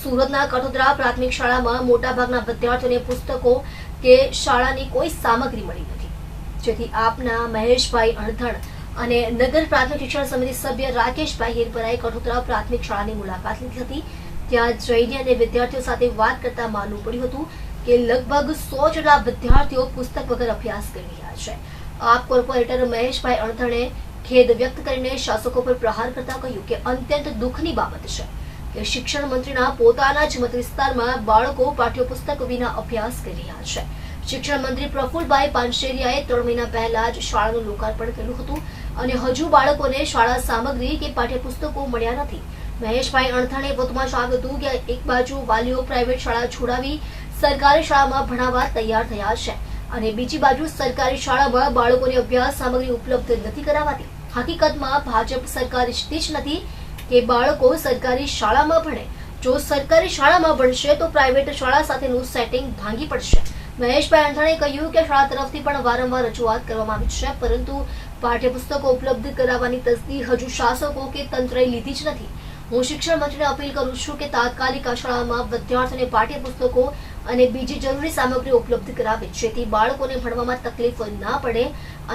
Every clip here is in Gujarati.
સુરતના કઠોદરા પ્રાથમિક શાળામાં મોટાભાગના વિદ્યાર્થીઓને પુસ્તકો કે શાળાની કોઈ સામગ્રી મળી નથી. જેથી આપના મહેશભાઈ અણધણ અને નગર પ્રાથમિક શિક્ષણ સમિતિ સભ્ય રાકેશભાઈ હિરપરાએ કઠોદરા પ્રાથમિક શાળાની મુલાકાત લીધી હતી. ત્યાં જઈને અને વિદ્યાર્થીઓ સાથે વાત કરતા માનવું પડ્યું હતું કે લગભગ સો જેટલા વિદ્યાર્થીઓ પુસ્તક વગર અભ્યાસ કરી રહ્યા છે. આપ કોર્પોરેટર મહેશભાઈ અણધણે ખેદ વ્યક્ત કરીને શાસકો પર પ્રહાર કરતા કહ્યું કે અત્યંત દુઃખની બાબત છે. કે શિક્ષણ મંત્રીના પોતાના જ મત વિસ્તારમાં બાળકો પાઠ્યપુસ્તક વિના અભ્યાસ કરી રહ્યા છે. શિક્ષણ મંત્રી પ્રફુલભાઈ પાનશેરિયાએ ત્રણ મહિના પહેલા જ શાળાનું લોકાર્પણ કર્યું હતું અને હજુ બાળકોને શાળા સામગ્રી કે પાઠ્યપુસ્તકો મળ્યા નથી. મહેશભાઈ અણથાણે વધુમાં જણાવ્યું હતું કે એક બાજુ વાલીઓ પ્રાઇવેટ શાળા છોડાવી સરકારી શાળામાં ભણાવવા તૈયાર થયા છે અને બીજી બાજુ સરકારી શાળામાં બાળકોને અભ્યાસ સામગ્રી ઉપલબ્ધ નથી કરાવાતી. હકીકતમાં ભાજપ સરકાર ઇચ્છતી જ નથી કે બાળકો સરકારી શાળામાં ભણે. જો સરકારી શાળામાં ભણશે તો પ્રાઇવેટ શાળા સાથેનું સેટિંગ ભાંગી પડશે. મહેશભાઈ અંધાણે કહ્યું કે શાળા તરફથી પણ વારંવાર રજૂઆત કરવામાં આવી છે, પરંતુ પાઠ્યપુસ્તકો ઉપલબ્ધ કરાવવાની તસ્દી હજુ શાસકો કે તંત્રએ લીધી જ નથી. હું શિક્ષણ મંત્રીને અપીલ કરું છું કે તાત્કાલિક આ શાળામાં વિદ્યાર્થીઓને પાઠ્યપુસ્તકો અને બીજી જરૂરી સામગ્રી ઉપલબ્ધ કરાવે, જેથી બાળકોને ભણવામાં તકલીફ ના પડે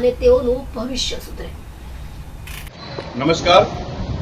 અને તેઓનું ભવિષ્ય સુધરે. નમસ્કાર.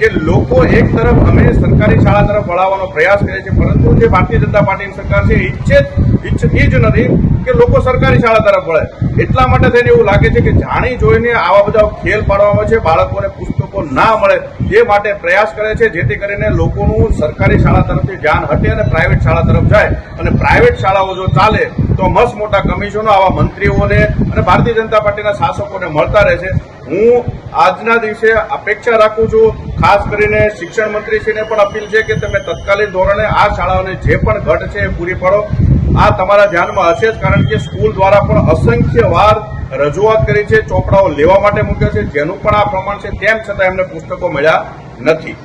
કે લોકો એક તરફ અમે સરકારી શાળા તરફ વળાવવાનો પ્રયાસ કરે છે, પરંતુ જે ભારતીય જનતા પાર્ટીની સરકાર છે ઈચ્છે ઈચ્છતી જ નથી કે લોકો સરકારી શાળા તરફ વળે. એટલા માટે થઈને એવું લાગે છે કે જાણી જોઈને આવા બધા ખેલ પાડવામાં છે, બાળકોને પુસ્તકો ના મળે એ માટે પ્રયાસ કરે છે, જેથી કરીને લોકોનું સરકારી શાળા તરફથી ધ્યાન હટે અને પ્રાઇવેટ શાળા તરફ જાય. અને પ્રાઇવેટ શાળાઓ જો ચાલે, તો મસ્ત મોટા કમિશનો આવા મંત્રીઓને અને ભારતીય જનતા પાર્ટીના શાસકોને મળતા રહે છે હું આજના દિવસે અપેક્ષા રાખું છું, ખાસ કરીને શિક્ષણ મંત્રીશ્રીને પણ અપીલ છે કે તમે તત્કાલીન ધોરણે આ શાળાઓને જે પણ ઘટ છે એ પૂરી પાડો. આ તમારા ધ્યાનમાં હશે જ, કારણ કે સ્કૂલ દ્વારા પણ અસંખ્ય વાર રજૂઆત કરી છે, ચોપડાઓ લેવા માટે મૂક્યા છે, જેનું પણ આ પ્રમાણ છે, તેમ છતાં એમને પુસ્તકો મળ્યા નથી.